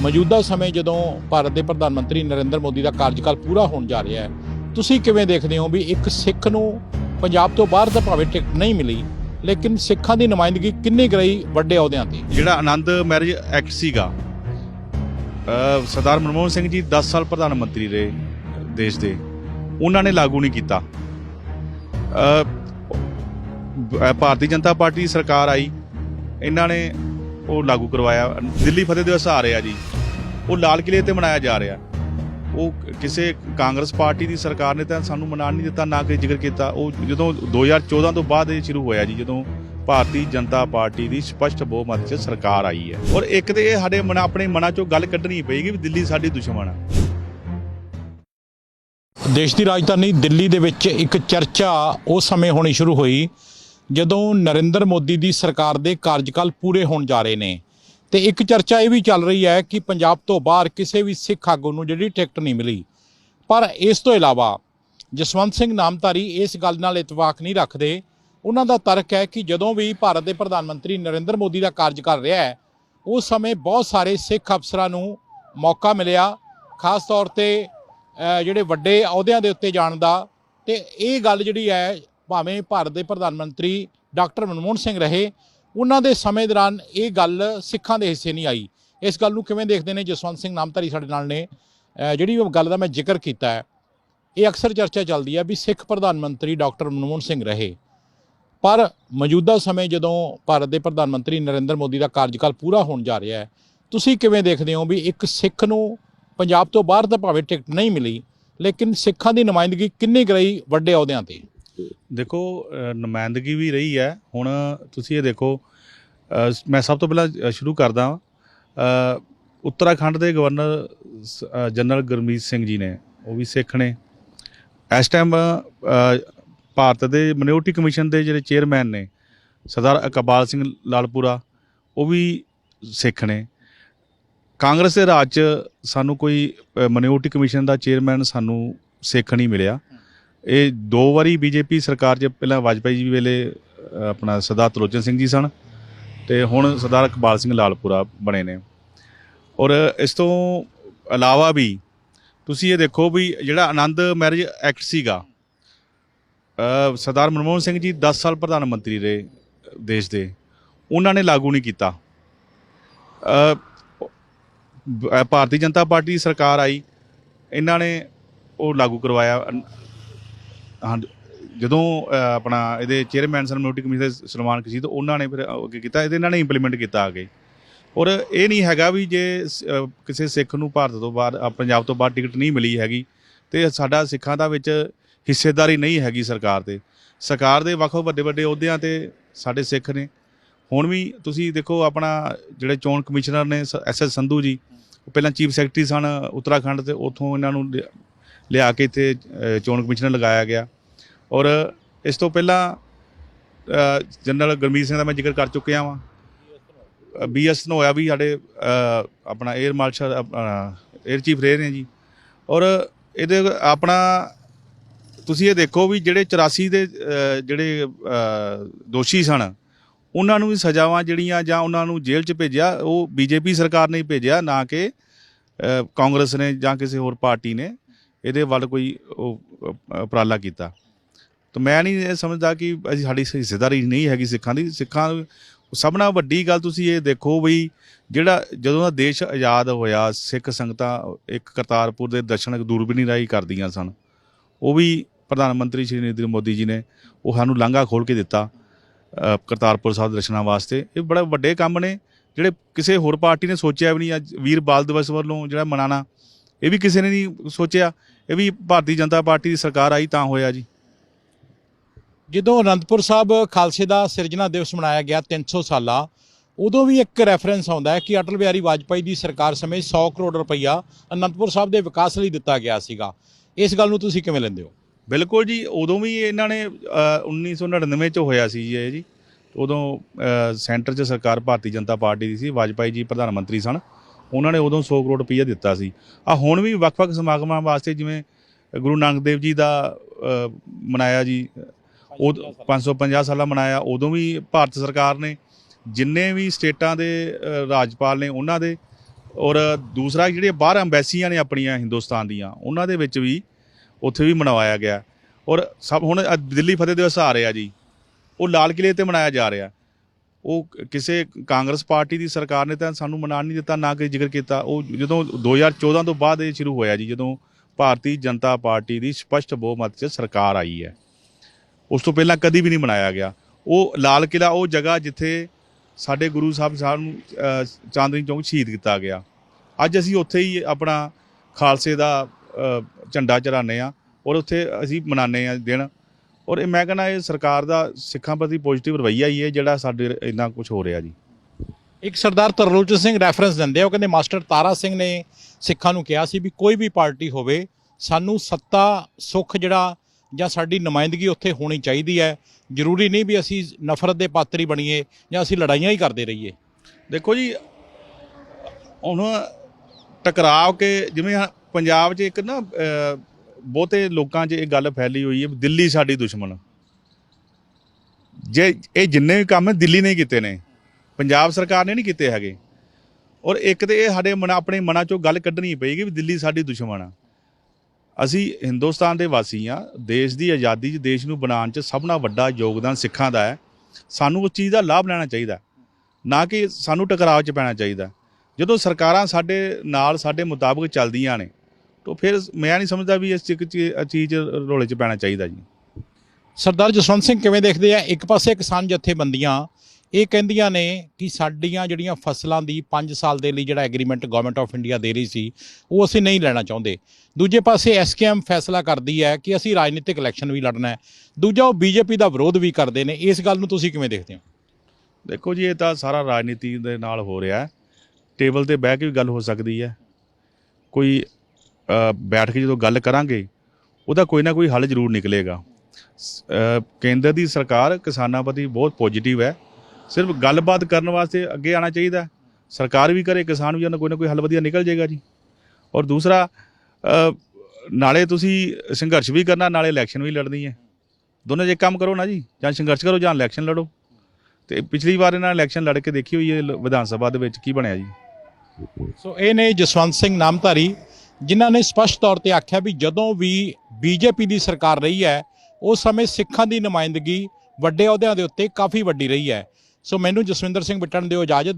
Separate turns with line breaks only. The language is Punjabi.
ਮੌਜੂਦਾ ਸਮੇਂ ਜਦੋਂ ਭਾਰਤ ਦੇ ਪ੍ਰਧਾਨ ਮੰਤਰੀ ਨਰਿੰਦਰ ਮੋਦੀ ਦਾ ਕਾਰਜਕਾਲ ਪੂਰਾ ਹੋਣ ਜਾ ਰਿਹਾ ਹੈ, ਤੁਸੀਂ ਕਿਵੇਂ ਦੇਖਦੇ ਹੋ ਵੀ ਇੱਕ ਸਿੱਖ ਨੂੰ ਪੰਜਾਬ ਤੋਂ ਬਾਹਰ ਤਾਂ ਭਾਵੇਂ ਟਿਕਟ ਨਹੀਂ ਮਿਲੀ, ਲੇਕਿਨ ਸਿੱਖਾਂ ਦੀ ਨੁਮਾਇੰਦਗੀ ਕਿੰਨੀ ਗਈ ਵੱਡੇ ਅਹੁਦਿਆਂ ਤੇ?
ਜਿਹੜਾ ਆਨੰਦ ਮੈਰਿਜ ਐਕਟ ਸੀਗਾ ਸਰਦਾਰ ਮਨਮੋਹਨ ਸਿੰਘ ਜੀ 10 ਸਾਲ ਪ੍ਰਧਾਨ ਮੰਤਰੀ ਰਹੇ ਦੇਸ਼ ਦੇ, ਉਹਨਾਂ ਨੇ ਲਾਗੂ ਨਹੀਂ ਕੀਤਾ। ਭਾਰਤੀ ਜਨਤਾ ਪਾਰਟੀ ਦੀ ਸਰਕਾਰ ਆਈ, ਇਹਨਾਂ ਨੇ ਉਹ ਲਾਗੂ ਕਰਵਾਇਆ। ਦਿੱਲੀ ਫਤਿਹ ਦਿਵਸ ਆ ਰਿਹਾ ਜੀ। ਉਹ ਲਾਲ ਕਿਲੇ ਤੇ ਮਨਾਇਆ ਜਾ ਰਿਹਾ। ਉਹ ਕਿਸੇ ਕਾਂਗਰਸ ਪਾਰਟੀ ਦੀ ਸਰਕਾਰ ਨੇ ਤਾਂ ਸਾਨੂੰ ਮਨਾਉਣ ਨਹੀਂ ਦਿੱਤਾ, ਨਾ ਕਿ ਜ਼ਿਕਰ ਕੀਤਾ। ਉਹ ਜਦੋਂ 2014 ਤੋਂ ਬਾਅਦ ਇਹ ਸ਼ੁਰੂ ਹੋਇਆ ਜੀ, ਜਦੋਂ ਭਾਰਤੀ ਜਨਤਾ ਪਾਰਟੀ ਦੀ ਸਪਸ਼ਟ ਬਹੁਮਤ 'ਚ ਸਰਕਾਰ ਆਈ ਹੈ। ਔਰ ਇੱਕ ਤੇ ਇਹ ਸਾਡੇ ਮਨ, ਆਪਣੇ ਮਨਾਂ 'ਚੋਂ ਗੱਲ ਕੱਢਣੀ ਪਏਗੀ ਵੀ ਦਿੱਲੀ ਸਾਡੀ ਦੁਸ਼ਮਣ ਆ।
ਦੇਸ਼ ਦੀ ਰਾਜਧਾਨੀ ਦਿੱਲੀ ਦੇ ਵਿੱਚ ਇੱਕ ਚਰਚਾ ਉਸ ਸਮੇਂ ਹੋਣੀ ਸ਼ੁਰੂ ਹੋਈ ਜਦੋਂ ਨਰਿੰਦਰ ਮੋਦੀ ਦੀ ਸਰਕਾਰ ਦੇ ਕਾਰਜਕਾਲ ਪੂਰੇ ਹੋਣ ਜਾ ਰਹੇ ਨੇ। ਤੇ ਇੱਕ ਚਰਚਾ ਇਹ ਵੀ ਚੱਲ ਰਹੀ ਹੈ ਕਿ ਪੰਜਾਬ ਤੋਂ ਬਾਹਰ ਕਿਸੇ ਵੀ ਸਿੱਖ ਆਗੂ ਨੂੰ ਜਿਹੜੀ ਟਿਕਟ ਨਹੀਂ ਮਿਲੀ। ਪਰ ਇਸ ਤੋਂ ਇਲਾਵਾ ਜਸਵੰਤ ਸਿੰਘ ਨਾਮਧਾਰੀ ਇਸ ਗੱਲ ਨਾਲ ਇਤਫਾਕ ਨਹੀਂ ਰੱਖਦੇ। ਉਹਨਾਂ ਦਾ ਤਰਕ ਹੈ ਕਿ ਜਦੋਂ ਵੀ ਭਾਰਤ ਦੇ ਪ੍ਰਧਾਨ ਮੰਤਰੀ ਨਰਿੰਦਰ ਮੋਦੀ ਦਾ ਕਾਰਜਕਾਲ ਰਿਹਾ ਹੈ, ਉਸ ਸਮੇਂ ਬਹੁਤ ਸਾਰੇ ਸਿੱਖ ਅਫਸਰਾਂ ਨੂੰ ਮੌਕਾ ਮਿਲਿਆ। ਖਾਸ ਤੌਰ ਤੇ ਜਿਹੜੇ ਵੱਡੇ ਅਹੁਦਿਆਂ ਦੇ ਉੱਤੇ ਜਾਣ ਦਾ। ਤੇ ਇਹ ਗੱਲ ਜਿਹੜੀ ਹੈ ਭਾਵੇਂ ਭਾਰਤ ਦੇ ਪ੍ਰਧਾਨ ਮੰਤਰੀ ਡਾਕਟਰ ਮਨਮੋਹਨ ਸਿੰਘ ਰਹੇ, ਉਹਨਾਂ ਦੇ ਸਮੇਂ ਦੌਰਾਨ ਇਹ ਗੱਲ ਸਿੱਖਾਂ ਦੇ ਹਿੱਸੇ ਨਹੀਂ ਆਈ। ਇਸ ਗੱਲ ਨੂੰ ਕਿਵੇਂ ਦੇਖਦੇ ਨੇ ਜਸਵੰਤ ਸਿੰਘ ਨਾਮਧਾਰੀ ਸਾਡੇ ਨਾਲ ਨੇ। ਜਿਹੜੀ ਉਹ ਗੱਲ ਦਾ ਮੈਂ ਜ਼ਿਕਰ ਕੀਤਾ ਹੈ, ਇਹ ਅਕਸਰ ਚਰਚਾ ਚੱਲਦੀ ਹੈ ਵੀ ਸਿੱਖ ਪ੍ਰਧਾਨ ਮੰਤਰੀ ਡਾਕਟਰ ਮਨਮੋਹਨ ਸਿੰਘ ਰਹੇ। ਪਰ ਮੌਜੂਦਾ ਸਮੇਂ ਜਦੋਂ ਭਾਰਤ ਦੇ ਪ੍ਰਧਾਨ ਮੰਤਰੀ ਨਰਿੰਦਰ ਮੋਦੀ ਦਾ ਕਾਰਜਕਾਲ ਪੂਰਾ ਹੋਣ ਜਾ ਰਿਹਾ ਹੈ, ਤੁਸੀਂ ਕਿਵੇਂ ਦੇਖਦੇ ਹੋ ਵੀ ਇੱਕ ਸਿੱਖ ਨੂੰ ਪੰਜਾਬ ਤੋਂ ਬਾਹਰ ਤਾਂ ਭਾਵੇਂ ਟਿਕਟ ਨਹੀਂ ਮਿਲੀ, ਲੇਕਿਨ ਸਿੱਖਾਂ ਦੀ ਨੁਮਾਇੰਦਗੀ ਕਿੰਨੀ ਕੁ ਰਹੀ ਵੱਡੇ ਅਹੁਦਿਆਂ ਤੇ?
ਦੇਖੋ ਨੁਮਾਇੰਦਗੀ ਵੀ ਰਹੀ ਹੈ। ਹੁਣ ਤੁਸੀਂ ਇਹ ਦੇਖੋ ਮੈਂ ਸਭ ਤੋਂ ਪਹਿਲਾਂ ਸ਼ੁਰੂ ਕਰਦਾ ਉੱਤਰਾਖੰਡ ਦੇ ਗਵਰਨਰ ਜਨਰਲ ਗੁਰਮੀਤ ਸਿੰਘ ਜੀ ਨੇ, ਉਹ ਵੀ ਸਿੱਖ ਨੇ। ਇਸ ਟਾਈਮ ਭਾਰਤ ਦੇ ਮਿਨੋਰਟੀ ਕਮਿਸ਼ਨ ਦੇ ਜਿਹੜੇ ਚੇਅਰਮੈਨ ਨੇ, ਸਰਦਾਰ ਅਕਬਾਲ ਸਿੰਘ ਲਾਲਪੁਰਾ, ਉਹ ਵੀ ਸਿੱਖ ਨੇ। ਕਾਂਗਰਸ ਦੇ ਰਾਜ 'ਚ ਸਾਨੂੰ ਕੋਈ ਮਿਨੋਰਟੀ ਕਮਿਸ਼ਨ ਦਾ ਚੇਅਰਮੈਨ ਸਾਨੂੰ ਸਿੱਖ ਨਹੀਂ ਮਿਲਿਆ। ਇਹ ਦੋ ਵਾਰੀ ਬੀਜੇਪੀ ਸਰਕਾਰ 'ਚ ਪਹਿਲਾਂ ਵਾਜਪਾਈ ਜੀ ਵੇਲੇ ਆਪਣਾ ਸਰਦਾਰ ਤਲੋਚਨ ਸਿੰਘ ਜੀ ਸਨ ਤੇ ਹੁਣ ਸਰਦਾਰ ਇਕਬਾਲ ਸਿੰਘ ਲਾਲਪੁਰਾ ਬਣੇ ਨੇ। ਔਰ ਇਸ ਤੋਂ ਇਲਾਵਾ ਵੀ ਤੁਸੀਂ ਇਹ ਦੇਖੋ ਵੀ ਜਿਹੜਾ ਆਨੰਦ ਮੈਰਿਜ ਐਕਟ ਸੀਗਾ ਸਰਦਾਰ ਮਨਮੋਹਨ ਸਿੰਘ ਜੀ 10 ਸਾਲ ਪ੍ਰਧਾਨ ਮੰਤਰੀ ਰਹੇ ਦੇਸ਼ ਦੇ। ਉਹਨਾਂ ਨੇ ਲਾਗੂ ਨਹੀਂ ਕੀਤਾ। ਭਾਰਤੀ ਜਨਤਾ ਪਾਰਟੀ ਦੀ ਸਰਕਾਰ ਆਈ। ਇਹਨਾਂ ਨੇ ਉਹ ਲਾਗੂ ਕਰਵਾਇਆ। ਹਾਂ, ਜਦੋਂ ਆਪਣਾ ਇਹਦੇ ਚੇਅਰਮੈਨ ਸਨ ਮਿਊਨਿਟੀ ਕਮਿਸ਼ਨ ਦੇ ਸਲਮਾਨ ਕਸ਼ੀਦ ਉਹਨਾਂ ਨੇ ਫਿਰ ਅੱਗੇ ਕੀਤਾ, ਇਹਦੇ ਇਹਨਾਂ ਨੇ ਇੰਪਲੀਮੈਂਟ ਕੀਤਾ ਅੱਗੇ। ਔਰ ਇਹ ਨਹੀਂ ਹੈਗਾ ਵੀ ਜੇ ਕਿਸੇ ਸਿੱਖ ਨੂੰ ਭਾਰਤ ਤੋਂ ਬਾਹਰ ਪੰਜਾਬ ਤੋਂ ਬਾਹਰ ਟਿਕਟ ਨਹੀਂ ਮਿਲੀ ਹੈਗੀ, ਤੇ ਸਾਡਾ ਸਿੱਖਾਂ ਦਾ ਵਿੱਚ ਹਿੱਸੇਦਾਰੀ ਨਹੀਂ ਹੈਗੀ ਸਰਕਾਰ ਤੇ। ਸਰਕਾਰ ਦੇ ਵੱਖ ਵੱਡੇ ਵੱਡੇ ਅਹੁਦਿਆਂ ਤੇ ਸਾਡੇ ਸਿੱਖ ਨੇ। ਹੁਣ ਵੀ ਤੁਸੀਂ ਦੇਖੋ, ਆਪਣਾ ਜਿਹੜੇ ਚੋਣ ਕਮਿਸ਼ਨਰ ਨੇ ਐਸ ਐਸ ਸੰਧੂ ਜੀ, ਉਹ ਪਹਿਲਾਂ ਚੀਫ ਸੈਕਟਰੀ ਸਨ, ਉੱਤਰਾਖੰਡ ਤੇ, ਉੱਥੋਂ ਇਹਨਾਂ ਨੂੰ ਲਿਆ- ਕੇ ਇੱਥੇ ਚੋਣ ਕਮਿਸ਼ਨਰ ਲਗਾਇਆ ਗਿਆ। ਔਰ ਇਸ ਤੋਂ ਪਹਿਲਾਂ ਜਨਰਲ ਗੁਰਮੀਤ ਸਿੰਘ ਦਾ ਮੈਂ ਜ਼ਿਕਰ ਕਰ ਚੁੱਕਿਆ ਵਾਂ। ਬੀਐਸ ਹੋਇਆ ਵੀ ਸਾਡੇ ਆਪਣਾ 에ਅਰ ਮਾਰਸ਼ਲ 에ਅਰ ਚੀਫ ਰਹੇ ਨੇ ਜੀ। ਔਰ ਇਹਦੇ ਆਪਣਾ, ਤੁਸੀਂ ਇਹ ਦੇਖੋ ਵੀ ਜਿਹੜੇ 84 ਦੇ ਜਿਹੜੇ ਦੋਸ਼ੀ ਸਨ, ਉਹਨਾਂ ਨੂੰ ਵੀ ਸਜ਼ਾਵਾਂ ਜਿਹੜੀਆਂ ਜਾਂ ਉਹਨਾਂ ਨੂੰ ਜੇਲ੍ਹ 'ਚ ਭੇਜਿਆ, ਉਹ ਬੀਜੇਪੀ ਸਰਕਾਰ ਨੇ ਭੇਜਿਆ, ਨਾ ਕਿ ਕਾਂਗਰਸ ਨੇ ਜਾਂ ਕਿਸੇ ਹੋਰ ਪਾਰਟੀ ਨੇ। ਇਹਦੇ ਵੱਲ ਕੋਈ ਉਹ ਉਪਰਾਲਾ ਕੀਤਾ। ਤਾਂ ਮੈਂ ਨਹੀਂ ਇਹ ਸਮਝਦਾ ਕਿ ਅਸੀਂ ਸਾਡੀ ਹਿੱਸੇਦਾਰੀ ਨਹੀਂ ਹੈਗੀ ਸਿੱਖਾਂ ਦੀ। ਸਿੱਖਾਂ ਸਭ ਨਾਲ ਵੱਡੀ ਗੱਲ ਤੁਸੀਂ ਇਹ ਦੇਖੋ ਵੀ ਜਿਹੜਾ ਜਦੋਂ ਦਾ ਦੇਸ਼ ਆਜ਼ਾਦ ਹੋਇਆ, ਸਿੱਖ ਸੰਗਤਾਂ ਇੱਕ ਕਰਤਾਰਪੁਰ ਦੇ ਦਰਸ਼ਨ ਦੂਰਬੀਨੀ ਰਾਹੀਂ ਕਰਦੀਆਂ ਸਨ। ਉਹ ਵੀ ਪ੍ਰਧਾਨ ਮੰਤਰੀ ਸ਼੍ਰੀ ਨਰਿੰਦਰ ਮੋਦੀ ਜੀ ਨੇ ਉਹ ਸਾਨੂੰ ਲਾਂਘਾ ਖੋਲ ਕੇ ਦਿੱਤਾ ਕਰਤਾਰਪੁਰ ਸਾਹਿਬ ਦਰਸ਼ਨਾਂ ਵਾਸਤੇ। ਇਹ ਬੜਾ ਵੱਡੇ ਕੰਮ ਨੇ। ਜਿਹੜੇ ਕਿਸੇ ਹੋਰ ਪਾਰਟੀ ਨੇ ਸੋਚਿਆ ਵੀ ਨਹੀਂ, ਅੱਜ ਵੀਰ ਬਾਲ ਦਿਵਸ ਵੱਲੋਂ ਜਿਹੜਾ ਮਨਾਣਾ ਇਹ ਵੀ ਕਿਸੇ ਨੇ ਨਹੀਂ ਸੋਚਿਆ। ਇਹ ਵੀ ਭਾਰਤੀ ਜਨਤਾ ਪਾਰਟੀ ਦੀ ਸਰਕਾਰ ਆਈ ਤਾਂ ਹੋਇਆ ਜੀ।
ਜਦੋਂ ਅਨੰਦਪੁਰ ਸਾਹਿਬ ਖਾਲਸੇ ਦਾ ਸਿਰਜਣਾ ਦਿਵਸ ਮਨਾਇਆ ਗਿਆ 300 ਸਾਲਾ ਉਦੋਂ ਵੀ ਇੱਕ ਰੈਫਰੈਂਸ ਆਉਂਦਾ ਹੈ ਕਿ ਅਟਲ ਬਿਹਾਰੀ ਵਾਜਪਾਈ ਦੀ ਸਰਕਾਰ ਸਮੇਂ 100 ਕਰੋੜ ਰੁਪਈਆ ਅਨੰਦਪੁਰ ਸਾਹਿਬ ਦੇ ਵਿਕਾਸ ਲਈ ਦਿੱਤਾ ਗਿਆ ਸੀਗਾ। ਇਸ ਗੱਲ ਨੂੰ ਤੁਸੀਂ ਕਿਵੇਂ ਲੈਂਦੇ ਹੋ?
ਬਿਲਕੁਲ ਜੀ ਉਦੋਂ ਵੀ ਇਹਨਾਂ ਨੇ ਅ, 1999 ਚ ਹੋਇਆ ਸੀ ਜੀ ਇਹ ਜੀ। ਉਦੋਂ ਸੈਂਟਰ 'ਚ ਸਰਕਾਰ ਭਾਰਤੀ ਜਨਤਾ ਪਾਰਟੀ ਦੀ ਸੀ ਵਾਜਪਾਈ ਜੀ ਪ੍ਰਧਾਨ ਮੰਤਰੀ ਸਨ। ਉਹਨਾਂ ਨੇ ਉਦੋਂ 100 ਕਰੋੜ ਰੁਪਈਆ ਦਿੱਤਾ ਸੀ। ਆ ਹੁਣ ਵੀ ਵੱਖ-ਵੱਖ ਸਮਾਗਮਾਂ ਵਾਸਤੇ ਜਿਵੇਂ ਗੁਰੂ ਨਾਨਕ ਦੇਵ ਜੀ ਦਾ ਮਨਾਇਆ ਜੀ, ਉਹ 550 ਸਾਲਾ ਮਨਾਇਆ, ਉਦੋਂ ਵੀ ਭਾਰਤ ਸਰਕਾਰ ਨੇ ਜਿੰਨੇ ਵੀ ਸਟੇਟਾਂ ਦੇ ਰਾਜਪਾਲ ਨੇ ਉਹਨਾਂ ਦੇ, ਔਰ ਦੂਸਰਾ ਜਿਹੜੇ ਬਾਹਰ ਐਮਬੈਸੀਆਂ ਨੇ ਆਪਣੀਆਂ ਹਿੰਦੁਸਤਾਨ ਦੀਆਂ, ਉਹਨਾਂ ਦੇ ਵਿੱਚ ਵੀ ਉੱਥੇ ਵੀ ਮਨਾਵਾਇਆ ਗਿਆ। ਔਰ ਸਭ ਹੁਣ ਦਿੱਲੀ ਫਤਿਹ ਦਿਵਸ ਆ ਰਿਹਾ ਜੀ। ਉਹ ਲਾਲ ਕਿਲੇ ਤੇ ਮਨਾਇਆ ਜਾ ਰਿਹਾ। ਉਹ ਕਿਸੇ ਕਾਂਗਰਸ ਪਾਰਟੀ ਦੀ ਸਰਕਾਰ ਨੇ ਤਾਂ ਸਾਨੂੰ ਮਨਾਉਣ ਨਹੀਂ ਦਿੱਤਾ, ਨਾ ਕਿ ਜ਼ਿਕਰ ਕੀਤਾ। ਉਹ ਜਦੋਂ 2014 ਤੋਂ ਬਾਅਦ ਇਹ ਸ਼ੁਰੂ ਹੋਇਆ ਜੀ, ਜਦੋਂ ਭਾਰਤੀ ਜਨਤਾ ਪਾਰਟੀ ਦੀ ਸਪਸ਼ਟ ਬਹੁਮਤ 'ਚ ਸਰਕਾਰ ਆਈ ਹੈ। ਉਸ ਤੋਂ ਪਹਿਲਾਂ ਕਦੀ ਵੀ ਨਹੀਂ ਮਨਾਇਆ ਗਿਆ। ਉਹ ਲਾਲ ਕਿਲਾ ਉਹ ਜਗ੍ਹਾ ਜਿੱਥੇ ਸਾਡੇ ਗੁਰੂ ਸਾਹਿਬ ਸਾਹਿਬ ਨੂੰ ਚਾਂਦਨੀ ਚੌਂਕ ਸ਼ਹੀਦ ਕੀਤਾ ਗਿਆ। ਅੱਜ ਅਸੀਂ ਉੱਥੇ ਹੀ ਆਪਣਾ ਖਾਲਸੇ ਦਾ ਝੰਡਾ ਚੜਾਉਂਦੇ ਆ ਔਰ ਉੱਥੇ ਅਸੀਂ ਮਨਾਉਂਦੇ ਆ ਦਿਨ। ਔਰ ਇਹ ਮੈਂ ਕਹਿੰਦਾ ਇਹ ਸਰਕਾਰ ਦਾ ਸਿੱਖਾਂ ਪ੍ਰਤੀ ਪੋਜ਼ਿਟਿਵ ਰਵੱਈਆ ਹੀ ਹੈ ਜਿਹੜਾ ਸਾਡੇ ਇੰਨਾ ਕੁਝ ਹੋ ਰਿਹਾ ਜੀ।
ਇੱਕ ਸਰਦਾਰ ਤਰਲੋਚਨ ਸਿੰਘ ਰੈਫਰੈਂਸ ਦਿੰਦੇ ਆ ਉਹ ਕਹਿੰਦੇ ਮਾਸਟਰ ਤਾਰਾ ਸਿੰਘ ਨੇ ਸਿੱਖਾਂ ਨੂੰ ਕਿਹਾ ਸੀ ਵੀ ਕੋਈ ਵੀ ਪਾਰਟੀ ਹੋਵੇ ਸਾਨੂੰ ਸੱਤਾ ਸੁੱਖ ਜਿਹੜਾ ਜਾਂ ਸਾਡੀ ਨੁਮਾਇੰਦਗੀ ਉੱਥੇ ਹੋਣੀ ਚਾਹੀਦੀ ਹੈ। ਜ਼ਰੂਰੀ ਨਹੀਂ ਵੀ ਅਸੀਂ ਨਫ਼ਰਤ ਦੇ ਪਾਤਰੀ ਬਣੀਏ ਜਾਂ ਅਸੀਂ ਲੜਾਈਆਂ ਹੀ ਕਰਦੇ ਰਹੀਏ।
ਦੇਖੋ ਜੀ ਹੁਣ ਟਕਰਾਵ ਕੇ ਜਿਵੇਂ ਪੰਜਾਬ 'ਚ ਇੱਕ ਨਾ ਬਹੁਤੇ ਲੋਕਾਂ 'ਚ ਇਹ ਗੱਲ ਫੈਲੀ ਹੋਈ ਹੈ ਵੀ ਦਿੱਲੀ ਸਾਡੀ ਦੁਸ਼ਮਣ। ਜੇ ਇਹ ਜਿੰਨੇ ਵੀ ਕੰਮ ਦਿੱਲੀ ਨੇ ਕੀਤੇ ਨੇ, ਪੰਜਾਬ ਸਰਕਾਰ ਨੇ ਨਹੀਂ ਕੀਤੇ ਹੈਗੇ। ਔਰ ਇੱਕ ਤੇ ਇਹ ਸਾਡੇ ਮਨ, ਆਪਣੇ ਮਨਾਂ 'ਚੋਂ ਗੱਲ ਕੱਢਣੀ ਪਏਗੀ ਵੀ ਦਿੱਲੀ ਸਾਡੀ ਦੁਸ਼ਮਣ ਆ। ਅਸੀਂ ਹਿੰਦੁਸਤਾਨ ਦੇ ਵਾਸੀ ਆ, ਦੇਸ਼ ਦੀ ਆਜ਼ਾਦੀ 'ਚ, ਦੇਸ਼ ਨੂੰ ਬਣਾਉਣ 'ਚ ਸਭ ਨਾਲ ਵੱਡਾ ਯੋਗਦਾਨ ਸਿੱਖਾਂ ਦਾ ਹੈ। ਸਾਨੂੰ ਉਸ ਚੀਜ਼ ਦਾ ਲਾਭ ਲੈਣਾ ਚਾਹੀਦਾ ਨਾ ਕਿ ਸਾਨੂੰ ਟਕਰਾਅ 'ਚ ਪੈਣਾ ਚਾਹੀਦਾ ਜਦੋਂ ਸਰਕਾਰਾਂ ਸਾਡੇ ਨਾਲ, ਸਾਡੇ ਮੁਤਾਬਕ ਚੱਲਦੀਆਂ ਨੇ ਤਾਂ ਫਿਰ ਮੈਂ ਨਹੀਂ ਸਮਝਦਾ ਵੀ ਇਸ ਚੀਜ਼ ਰੋਲੇ 'ਚ ਪੈਣਾ ਚਾਹੀਦਾ ਜੀ।
ਸਰਦਾਰ ਜਸਵੰਤ ਸਿੰਘ ਕਿਵੇਂ ਦੇਖਦੇ ਆ? ਇੱਕ ਪਾਸੇ ਕਿਸਾਨ ਜਥੇਬੰਦੀਆਂ ਇਹ ਕਹਿੰਦੀਆਂ ਨੇ ਕਿ ਸਾਡੀਆਂ ਜਿਹੜੀਆਂ ਫਸਲਾਂ ਦੀ 5 ਸਾਲ ਦੇ ਲਈ ਜਿਹੜਾ ਐਗਰੀਮੈਂਟ ਗਵਰਨਮੈਂਟ ਆਫ ਇੰਡੀਆ ਦੇ ਰਹੀ ਸੀ ਉਹ ਅਸੀਂ ਨਹੀਂ ਲੈਣਾ ਚਾਹੁੰਦੇ। ਦੂਜੇ ਪਾਸੇ ਐਸਕੇਐਮ ਫੈਸਲਾ ਕਰਦੀ ਹੈ ਕਿ ਅਸੀਂ ਰਾਜਨੀਤਿਕ ਇਲੈਕਸ਼ਨ ਵੀ ਲੜਨਾ ਹੈ। ਦੂਜਾ ਉਹ ਬੀਜੇਪੀ ਦਾ ਵਿਰੋਧ ਵੀ ਕਰਦੇ ਨੇ। ਇਸ ਗੱਲ ਨੂੰ ਤੁਸੀਂ ਕਿਵੇਂ ਦੇਖਦੇ ਹੋ?
ਦੇਖੋ ਜੀ ਇਹ ਤਾਂ ਸਾਰਾ ਰਾਜਨੀਤੀ ਦੇ ਨਾਲ ਹੋ ਰਿਹਾ ਹੈ। ਟੇਬਲ ਤੇ ਬਹਿ ਕੇ ਵੀ ਗੱਲ ਹੋ ਸਕਦੀ ਹੈ। ਕੋਈ ਬੈਠ ਕੇ ਜਦੋਂ ਗੱਲ ਕਰਾਂਗੇ, ਉਹਦਾ ਕੋਈ ਨਾ ਕੋਈ ਹੱਲ ਜ਼ਰੂਰ ਨਿਕਲੇਗਾ। ਸ- ਕੇਂਦਰ ਦੀ ਸਰਕਾਰ ਕਿਸਾਨਾਂ ਪ੍ਰਤੀ ਬਹੁਤ ਪੋਜੀਟਿਵ ਹੈ। ਸਿਰਫ ਗੱਲਬਾਤ ਕਰਨ ਵਾਸਤੇ ਅੱਗੇ ਆਉਣਾ ਚਾਹੀਦਾ ਸਰਕਾਰ ਵੀ ਕਰੇ, ਕਿਸਾਨ ਵੀ ਉਹਨਾਂ ਕੋਈ ਨਾ ਕੋਈ ਹੱਲ ਵਧੀਆ ਨਿਕਲ ਜਾਏਗਾ ਜੀ। ਔਰ ਦੂਸਰਾ ਨਾਲੇ ਤੁਸੀਂ ਸੰਘਰਸ਼ ਵੀ ਕਰਨਾ, ਨਾਲੇ ਇਲੈਕਸ਼ਨ ਵੀ ਲੜਨੀ ਹੈ। ਦੋਨੋਂ ਜੇ ਕੰਮ ਕਰੋ ਨਾ ਜੀ, ਜਾਂ ਸੰਘਰਸ਼ ਕਰੋ ਜਾਂ ਇਲੈਕਸ਼ਨ ਲੜੋ। ਤੇ ਪਿਛਲੀ ਵਾਰ ਇਹਨਾਂ ਨੇ ਇਲੈਕਸ਼ਨ ਲੜ ਕੇ ਦੇਖੀ ਹੋਈ ਹੈ, ਵਿਧਾਨ ਸਭਾ ਦੇ ਵਿੱਚ ਕੀ ਬਣਿਆ ਜੀ।
ਸੋ ਇਹ ਨੇ ਜਸਵੰਤ ਸਿੰਘ ਨਾਮਧਾਰੀ ਜਿਨ੍ਹਾਂ ਨੇ ਸਪਸ਼ਟ ਤੌਰ ਤੇ ਆਖਿਆ ਵੀ ਜਦੋਂ ਵੀ ਬੀਜੇਪੀ ਦੀ ਸਰਕਾਰ ਰਹੀ ਹੈ ਉਸ ਸਮੇਂ ਸਿੱਖਾਂ ਦੀ ਨੁਮਾਇੰਦਗੀ ਵੱਡੇ ਅਹੁਦਿਆਂ ਦੇ ਉੱਤੇ ਕਾਫੀ ਵੱਡੀ ਰਹੀ ਹੈ। ਸੋ ਮੈਨੂੰ ਜਸਵਿੰਦਰ ਸਿੰਘ ਬਿੱਟਣ ਦਿਓ ਇਜਾਜ਼ਤ